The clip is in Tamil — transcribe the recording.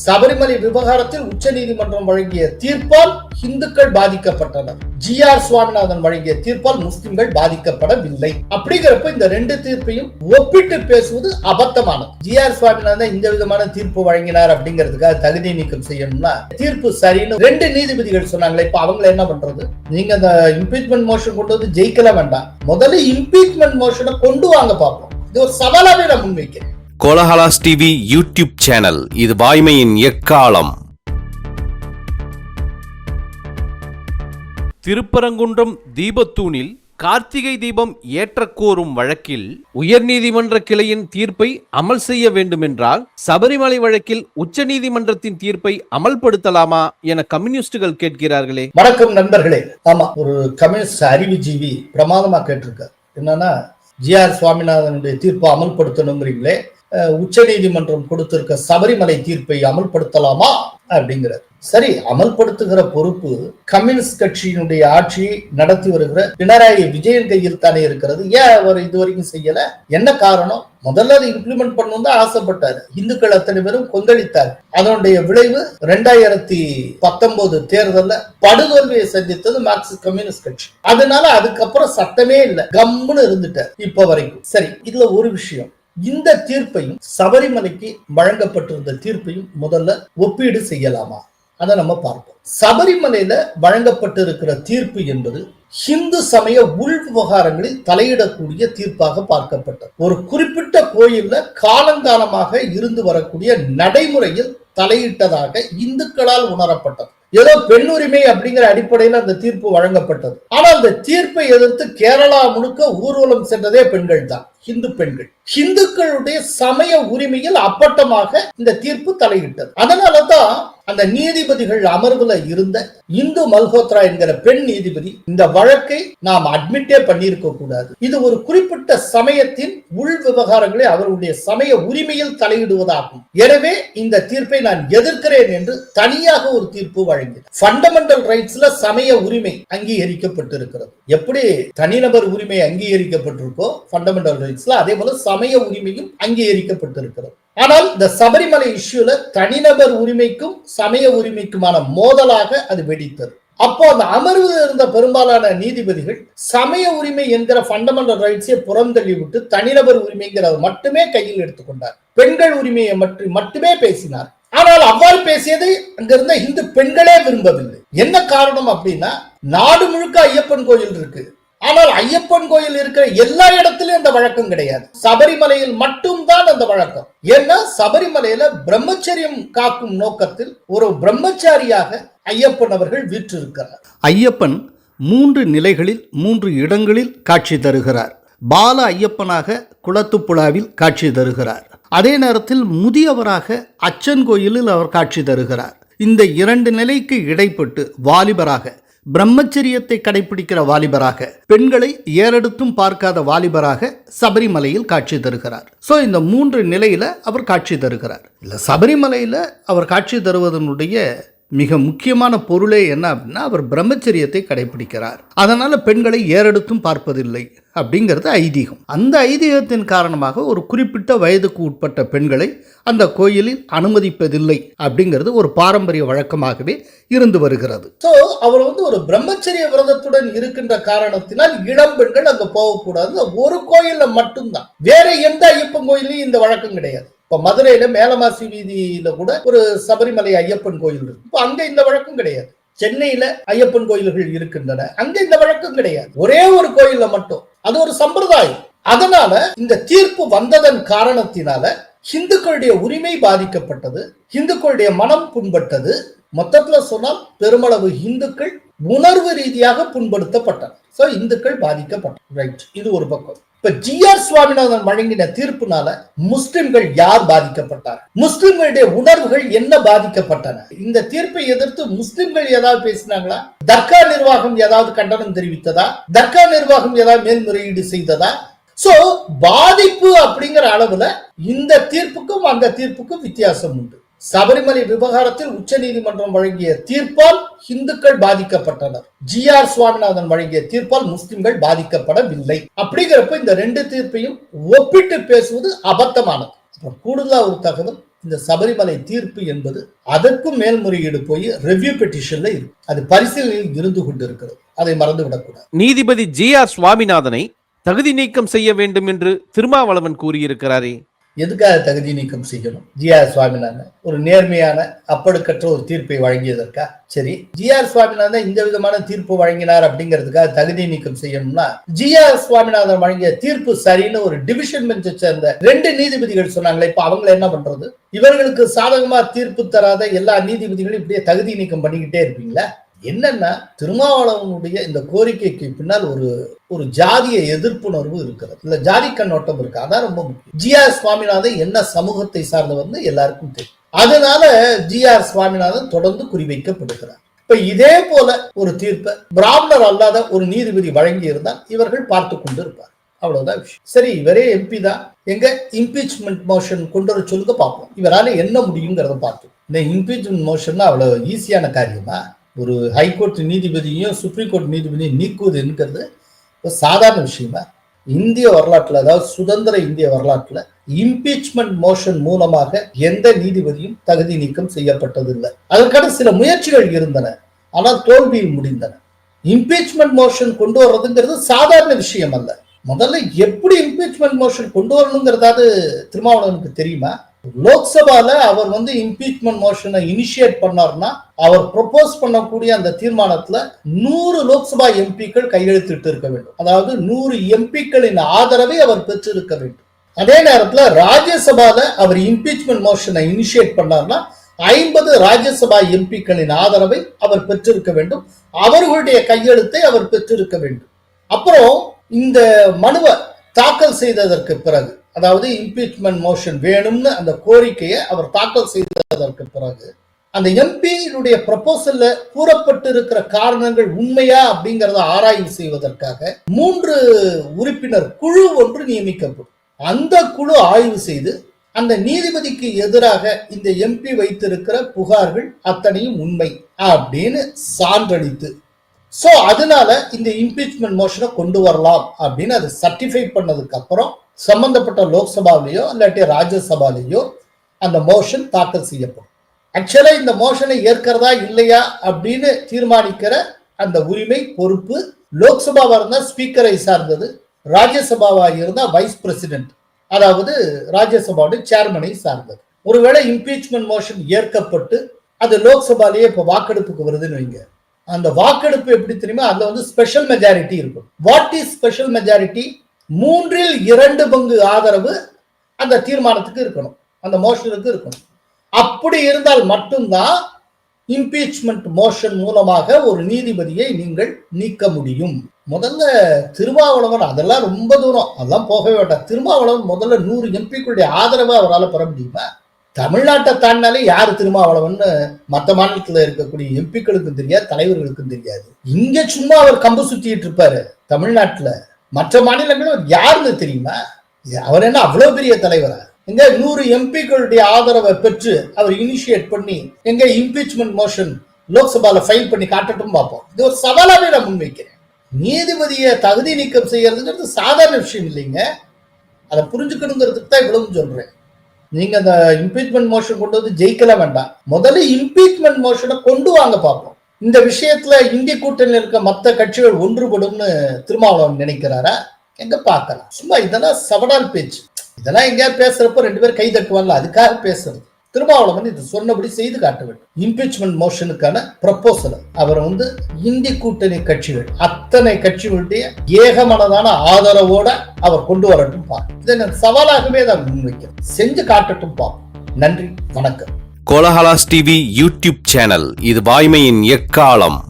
சபரிமலை விவகாரத்தில் உச்சநீதிமன்றம் வழங்கிய தீர்ப்பால் இந்துக்கள் பாதிக்கப்பட்டனர். ஜி ஆர் சுவாமிநாதன் வழங்கிய தீர்ப்பால் முஸ்லிம்கள் பாதிக்கப்படவில்லை. அப்படிங்கிறப்ப இந்த ரெண்டு தீர்ப்பையும் ஒப்பிட்டு பேசுவது அபத்தமானது. ஜி ஆர் சுவாமிநாதன் இந்த விதமான தீர்ப்பு வழங்கினார் அப்படிங்கிறதுக்காக தகுதி நீக்கம் செய்யணும்னா தீர்ப்பு சரின்னு ரெண்டு நீதிபதிகள் சொன்னாங்களே இப்ப அவங்கள என்ன பண்றது? நீங்க அந்த இம்பீச்மெண்ட் மோஷன் கொண்டு வந்து ஜெயிக்கல வேண்டாம். முதல்ல இம்பீச்மெண்ட் மோஷனை கொண்டு வாங்க பார்ப்போம். இது ஒரு சவாலாவே நான் முன்வைக்கிறேன். Kolahalas TV YouTube channel. இது வாய்மையின் எக்காலம். திருப்பரங்குன்றம் தீபத்தூணில் கார்த்திகை தீபம் ஏற்றக்கோரும் வழக்கில் உயர்நீதிமன்ற கிளையின் தீர்ப்பை அமல் செய்ய வேண்டுமென்றால் சபரிமலை வழக்கில் உச்சநீதிமன்றத்தின் தீர்ப்பை அமல்படுத்தலாமா என கம்யூனிஸ்டுகள் கேட்கிறார்களே. வணக்கம் நண்பர்களே. ஆமா ஒரு கம்யூனிஸ்ட் அறிவுஜீவி பிரமாதமா கேட்டிருக்காரு. என்னன்னா ஜி ஆர் சுவாமிநாதனுடைய தீர்ப்பை அமல்படுத்தணுங்கிறீங்களே. உச்சநீதிமன்றம் கொடுத்திருக்க சபரிமலை தீர்ப்பை அமல்படுத்தலாமா அப்படிங்கிறார். சரி அமல்படுத்துகிற பொறுப்பு கம்யூனிஸ்ட் கட்சியினுடைய ஆட்சியை நடத்தி வருகிற பினராயி விஜயன் கையில் தானே இருக்கிறது. ஏன் அவர் இதுவரைக்கும் செய்யல? என்ன காரணம்? முதல்ல அதை இம்ப்ளிமெண்ட் பண்ணணும் தான் ஆசைப்பட்டாரு. இந்துக்கள் அத்தனை பேரும் கொந்தளித்தார். அதனுடைய விளைவு ரெண்டாயிரத்தி பத்தொன்பது தேர்தலில் படுதோல்வியை சந்தித்தது மார்க்சிஸ்ட் கம்யூனிஸ்ட் கட்சி. அதனால அதுக்கப்புறம் சட்டமே இல்லை. கம்முன்னு இருந்துட்டார் இப்ப வரைக்கும். சரி இதுல ஒரு விஷயம். இந்த தீர்ப்பையும் சபரிமலைக்கு வழங்கப்பட்டிருந்த தீர்ப்பையும் முதல்ல ஒப்பீடு செய்யலாமா? அதை நம்ம பார்ப்போம். சபரிமலையில வழங்கப்பட்டிருக்கிற தீர்ப்பு என்பது ஹிந்து சமய உள் விவகாரங்களில் தலையிடக்கூடிய தீர்ப்பாக பார்க்கப்பட்டது. ஒரு குறிப்பிட்ட கோயில்ல காலங்காலமாக இருந்து வரக்கூடிய நடைமுறையில் தலையிட்டதாக இந்துக்களால் உணரப்பட்டது. ஏதோ பெண் உரிமை அப்படிங்கிற அடிப்படையில் அந்த தீர்ப்பு வழங்கப்பட்டது. ஆனால் அந்த தீர்ப்பை எதிர்த்து கேரளா முழுக்க ஊர்வலம் சென்றதே பெண்கள் தான் ஹிந்து பெண்கள். ஹிந்துக்களுடைய சமய உரிமையில் அப்பட்டமாக இந்த தீர்ப்பு தலையிட்டது. அதனாலதான் அந்த நீதிபதிகள் அமர்வுல இருந்த இந்து மல்ஹோத்ரா என்கிற பெண் நீதிபதி இந்த வழக்கை நாம் அட்மிட்டே பண்ணியிருக்க கூடாது. இது ஒரு குறிப்பிட்ட சமயத்தின் உள் விவகாரங்களை அவருடைய சமய உரிமையில் தலையிடுவதாகும். எனவே இந்த தீர்ப்பை நான் எதிர்க்கிறேன் என்று தனியாக ஒரு தீர்ப்பு வழங்கினார். ஃபண்டமெண்டல் ரைட்ஸ்ல சமய உரிமை அங்கீகரிக்கப்பட்டிருக்கிறது. எப்படி தனிநபர் உரிமை அங்கீகரிக்கப்பட்டிருக்கோ ஃபண்டமெண்டல் ரைட்ஸ்ல அதே போல சமய உரிமையும் அங்கீகரிக்கப்பட்டிருக்கிறது. ஆனால் இந்த சபரிமலை இஷ்யூல தனிநபர் உரிமைக்கும் சமய உரிமைக்குமான மோதலாக அது வெடித்தது. அப்போ அந்த அமர்வில் இருந்த பெரும்பாலான நீதிபதிகள் சமய உரிமை என்கிற ஃபண்டமெண்டல் ரைட்ஸை புறந்தள்ளி விட்டு தனிநபர் உரிமைங்கிறத மட்டுமே கையில் எடுத்துக்கொண்டார். பெண்கள் உரிமையை மட்டும் மட்டுமே பேசினார். ஆனால் அவ்வாறு பேசியதை அங்கிருந்த இந்து பெண்களே விரும்பவில்லை. என்ன காரணம் அப்படின்னா நாடு முழுக்க ஐயப்பன் கோயில் இருக்கு. ஆனால் ஐயப்பன் கோயில் இருக்கிற எல்லா இடத்திலும் இந்த வழக்கம் கிடையாது. சபரிமலையில் மட்டும்தான் அந்த வழக்கம். ஏன்னா சபரிமலையில பிரம்மச்சரியம் காக்கும் நோக்கத்தில் ஒரு பிரம்மச்சாரியாக ஐயப்பன் அவர்கள் வீற்றிருக்கிறார். ஐயப்பன் மூன்று நிலைகளில் மூன்று இடங்களில் காட்சி தருகிறார். பால ஐயப்பனாக குளத்துப்புழாவில் காட்சி தருகிறார். அதே நேரத்தில் முதியவராக அச்சன் கோயிலில் அவர் காட்சி தருகிறார். இந்த இரண்டு நிலைக்கு இடைப்பட்டு வாலிபராக பிரம்மச்சரியத்தை கடைபிடிக்கிற வாலிபராக பெண்களை ஏறெடுத்தும் பார்க்காத வாலிபராக சபரிமலையில் காட்சி தருகிறார். ஸோ இந்த மூன்று நிலையில் அவர் காட்சி தருகிறார். இல்லை சபரிமலையில் அவர் காட்சி தருவதனுடைய மிக முக்கியமான பொருளே என்ன அப்படின்னா அவர் பிரம்மச்சரியத்தை கடைபிடிக்கிறார் அதனால பெண்களை ஏறெடுத்தும் பார்ப்பதில்லை. அப்படிங்கிறது ஐதீகம். அந்த ஐதீகத்தின் காரணமாக ஒரு குறிப்பிட்ட வயதுக்கு உட்பட்ட பெண்களை அந்த கோயிலில் அனுமதிப்பதில்லை அப்படிங்கிறது ஒரு பாரம்பரிய வழக்கமாகவே இருந்து வருகிறது. ஸோ அவர் வந்து ஒரு பிரம்மச்சரிய விரதத்துடன் இருக்கின்ற காரணத்தினால் இளம் பெண்கள் அங்க போகக்கூடாது. ஒரு கோயிலில் மட்டும்தான். வேற எந்த ஐயப்பன் கோயிலையும் இந்த வழக்கம் கிடையாது. இப்ப மதுரையில மேலமாசி வீதியில கூட ஒரு சபரிமலை ஐயப்பன் கோயில் இருக்கு. இப்ப அங்க இந்த வழக்கம் கிடையாது. சென்னையில ஐயப்பன் கோயில்கள் இருக்கின்றன. அங்க இந்த வழக்கம் கிடையாது. ஒரே ஒரு கோயில்ல மட்டும். அது ஒரு சம்பிரதாயம். அதனால இந்த தீர்ப்பு வந்ததன் காரணத்தினால இந்துக்களுடைய உரிமை பாதிக்கப்பட்டது இந்துக்களுடைய மனம் புண்பட்டது. மொத்தத்துல சொன்னால் பெருமளவு இந்துக்கள் உணர்வு ரீதியாக புண்படுத்தப்பட்டனர். சோ இந்துக்கள் பாதிக்கப்பட்ட ரைட் இது ஒரு பக்கம். இப்ப ஜி ஆர் சுவாமிநாதன் வழங்கின தீர்ப்புனால முஸ்லிம்கள் யார் பாதிக்கப்பட்டார்? முஸ்லிம்களுடைய உணர்வுகள் என்ன பாதிக்கப்பட்டன? இந்த தீர்ப்பை எதிர்த்து முஸ்லிம்கள் ஏதாவது பேசினாங்களா? தர்கா நிர்வாகம் ஏதாவது கண்டனம் தெரிவித்ததா? தர்கா நிர்வாகம் ஏதாவது மேல்முறையீடு செய்ததா? சோ பாதிப்பு அப்படிங்கிற அளவுல இந்த தீர்ப்புக்கும் அந்த தீர்ப்புக்கும் வித்தியாசம் உண்டு. சபரிமலை விவகாரத்தில் உச்சநீதிமன்றம் வழங்கிய தீர்ப்பால் இந்துக்கள் பாதிக்கப்பட்டனர். ஜி ஆர் சுவாமிநாதன் வழங்கிய தீர்ப்பால் முஸ்லிம்கள் பாதிக்கப்படவில்லை. அப்படிங்கிறப்ப இந்த ரெண்டு தீர்ப்பையும் ஒப்பிட்டு பேசுவது அபத்தமானது. கூடுதலா ஒரு தகவல் இந்த சபரிமலை தீர்ப்பு என்பது அதற்கும் மேல்முறையீடு போய் ரெவ்யூ பெட்டிஷன்ல இருக்கு. அது பரிசீலனையில் இருந்து கொண்டிருக்கிறது. அதை மறந்துவிடக்கூடாது. நீதிபதி ஜி ஆர் சுவாமிநாதனை தகுதி நீக்கம் செய்ய வேண்டும் என்று திருமாவளவன் கூறியிருக்கிறாரே. எதுக்காக தகுதி நீக்கம் செய்யணும்? ஜி ஆர் சுவாமிநாதன் ஒரு நேர்மையான அப்படுக்கற்ற ஒரு தீர்ப்பை வழங்கியதற்கா? சரி ஜி ஆர் சுவாமிநாதன் இந்த விதமான தீர்ப்பு வழங்கினார் அப்படிங்கிறதுக்காக தகுதி நீக்கம் செய்யணும்னா ஜி ஆர் சுவாமிநாதன் வழங்கிய தீர்ப்பு சரின்னு ஒரு டிவிஷன் பெஞ்சை சேர்ந்த ரெண்டு நீதிபதிகள் சொன்னாங்களே இப்ப அவங்கள என்ன பண்றது? இவர்களுக்கு சாதகமா தீர்ப்பு தராத எல்லா நீதிபதிகளும் இப்படியே தகுதி நீக்கம் பண்ணிக்கிட்டே இருப்பீங்களா? என்னன்னா திருமாவளவனுடைய இந்த கோரிக்கைக்கு பின்னால் ஒரு ஒரு ஜாதிய எதிர்ப்புணர்வு இருக்கிறது. இல்ல ஜாதி கண்ணோட்டம் இருக்கு. அதான் ரொம்ப முக்கியம். ஜி ஆர் சுவாமிநாதன் என்ன சமூகத்தை சார்ந்தவர்னு எல்லாருக்கும் தெரியும். அதனால ஜி ஆர் சுவாமிநாதன் தொடர்ந்து குறிவைக்கப்படுகிறார். இப்ப இதே போல ஒரு தீர்ப்பை பிராமணர் அல்லாத ஒரு நீதிபதி வழங்கி இருந்தால் இவர்கள் பார்த்து கொண்டு இருப்பார் அவ்வளவுதான் விஷயம். சரி இவரே எம்பி தான். எங்க இம்பீச்மெண்ட் மோஷன் கொண்டு வர சொல்லுங்க பார்ப்போம். இவரால என்ன முடியுங்கிறத பார்த்து இந்த இம்பீச்மெண்ட் மோஷன் அவ்வளவு ஈஸியான காரியமா? ஒரு ஹைகோர்ட் நீதிபதியும் சுப்ரீம் கோர்ட் நீதிபதியும் நீக்குவதுங்கிறது ஒரு சாதாரண விஷயமா? இந்திய வரலாற்றில் அதாவது சுதந்திர இந்திய வரலாற்றில் இம்பீச்மெண்ட் மோஷன் மூலமாக எந்த நீதிபதியும் தகுதி நீக்கம் செய்யப்பட்டதில்லை. அதற்கான சில முயற்சிகள் இருந்தன ஆனால் தோல்வியில் முடிந்தன. இம்பீச்மெண்ட் மோஷன் கொண்டு வர்றதுங்கிறது சாதாரண விஷயம் அல்ல. முதல்ல எப்படி இம்பீச்மெண்ட் மோஷன் கொண்டு வரணுங்கிறதாவது திருமாவளவனுக்கு தெரியுமா? லோக்சபால அவர் வந்து இம்பீச்மெண்ட் மோஷனை இனிஷியேட் பண்ணார்னா அவர் ப்ரொபோஸ் பண்ணக்கூடிய அந்த தீர்மானத்துல நூறு லோக்சபா எம்பிக்கள் கையெழுத்திட்டு இருக்க வேண்டும். அதாவது நூறு எம்பிக்களின் ஆதரவை அவர் பெற்றிருக்க வேண்டும். அதே நேரத்துல ராஜ்யசபால அவர் இம்பீச்மெண்ட் மோஷனை இனிஷியேட் பண்ணார்னா ஐம்பது ராஜ்யசபா எம்பிக்களின் ஆதரவை அவர் பெற்றிருக்க வேண்டும். அவர்களுடைய கையெழுத்தை அவர் பெற்றிருக்க வேண்டும். அப்புறம் இந்த மனுவை தாக்கல் செய்ததற்கு பிறகு அதாவது இம்பீச்மெண்ட் மோஷன் வேணும்னு அந்த கோரிக்கையை அவர் தாக்கல் செய்ததற்கு பிறகு அந்த எம்பியினுடைய ப்ரப்போசல்ல கூறப்பட்டு இருக்கிற காரணங்கள் உண்மையா அப்படிங்கிறத ஆராய்வு செய்வதற்காக மூன்று உறுப்பினர் குழு ஒன்று நியமிக்கப்படும். அந்த குழு ஆய்வு செய்து அந்த நீதிபதிக்கு எதிராக இந்த எம்பி வைத்திருக்கிற புகார்கள் அத்தனையும் உண்மை அப்படின்னு சான்றளித்து ஸோ அதனால இந்த இம்பீச்மெண்ட் மோஷனை கொண்டு வரலாம் அப்படின்னு அதை சர்டிஃபை பண்ணதுக்கு அப்புறம் சம்பந்தப்பட்ட லோக்சபாவிலேயோ இல்லாட்டி ராஜ்யசபாலேயோ அந்த மோஷன் தாக்கல் செய்யப்படும். ஆக்சுவலாக இந்த மோஷனை ஏற்கிறதா இல்லையா அப்படின்னு தீர்மானிக்கிற அந்த உரிமை பொறுப்பு லோக்சபாவாக இருந்தால் ஸ்பீக்கரை சார்ந்தது ராஜ்யசபாவாக இருந்தால் வைஸ் பிரசிடென்ட் அதாவது ராஜ்யசபாவோட சேர்மனை சார்ந்தது. ஒருவேளை இம்பீச்மெண்ட் மோஷன் ஏற்கப்பட்டு அது லோக்சபாலேயே இப்போ வாக்கெடுப்புக்கு வருதுன்னு வைங்க. அந்த வாக்கெடுப்பு எப்படி தெரியுமா? அதுல வந்து ஸ்பெஷல் மெஜாரிட்டி இருக்கும். வாட் இஸ் ஸ்பெஷல் மெஜாரிட்டி மூன்றில் இரண்டு பங்கு ஆதரவு அந்த தீர்மானத்துக்கு இருக்கணும். அந்த மோஷனுக்கு இருக்கணும். அப்படி இருந்தால் மட்டும்தான் இம்பீச்மெண்ட் மோஷன் மூலமாக ஒரு நீதிபதியை நீங்கள் நீக்க முடியும். முதல்ல திருமாவளவன் அதெல்லாம் ரொம்ப தூரம். அதெல்லாம் போகவே வேண்டாம். திருமாவளவன் முதல்ல நூறு எம்பிக்களுடைய ஆதரவை அவரால் பெற முடியுமா? தமிழ்நாட்டை தாண்டினாலே யார் திருமாவளவன்னு மற்ற மாநிலத்தில் இருக்கக்கூடிய எம்பிக்களுக்கும் தெரியாது தலைவர்களுக்கும் தெரியாது. இங்க சும்மா அவர் கம்பு சுத்திட்டு இருப்பாரு தமிழ்நாட்டுல. மற்ற மாநிலங்களும் யாருன்னு தெரியுமா? அவர் என்ன அவ்வளவு பெரிய தலைவரா? எங்க நூறு எம்பிக்களுடைய ஆதரவை பெற்று அவர் இனிஷியேட் பண்ணி எங்க இம்பீச்மெண்ட் மோஷன் லோக்சபால ஃபைல் பண்ணி காட்டட்டும் பார்ப்போம். இது ஒரு சவாலாவே நான் முன்வைக்கிறேன். நீதிபதியை தகுதி நீக்கம் செய்யறதுங்கிறது சாதாரண விஷயம் இல்லைங்க. அதை புரிஞ்சுக்கணுங்கிறதுக்கு தான் இவ்வளவு சொல்றேன். நீங்க அந்த இம்பீச்மெண்ட் மோஷன் கொண்டு வந்து ஜெயிக்கல வேண்டாம். முதல்ல இம்பீச்மெண்ட் மோஷனை கொண்டு வாங்க பார்ப்போம். இந்த விஷயத்துல இந்திய கூட்டணியில் இருக்க மற்ற கட்சிகள் ஒன்றுபடும்னு திருமாவளவன் நினைக்கிறாரா? எங்க பார்க்கலாம். சும்மா இதெல்லாம் சவடால் பேச்சு. இதெல்லாம் எங்கேயாவது பேசுறப்போ ரெண்டு பேரும் கை தட்டுவாங்கல்ல அதுக்காக பேசுறது. திருமாவளவன் இது சொன்னபடி செய்து காட்ட வேண்டும். இம்பீச்மெண்ட் மோஷனுக்கான ப்ரப்போசல் அவர் வந்து இந்தி கூட்டணி கட்சிகள் அத்தனை கட்சிகளுடைய ஏகமனதான ஆதரவோட அவர் கொண்டு வரட்டும் பா இதை நான் சவாலாகவே தான் முன்வைக்கிறேன். செஞ்சு காட்டட்டும் பா நன்றி வணக்கம். கோலஹலாஸ் டிவி யூடியூப் சேனல் இது வாய்மையின் எக்காலம்.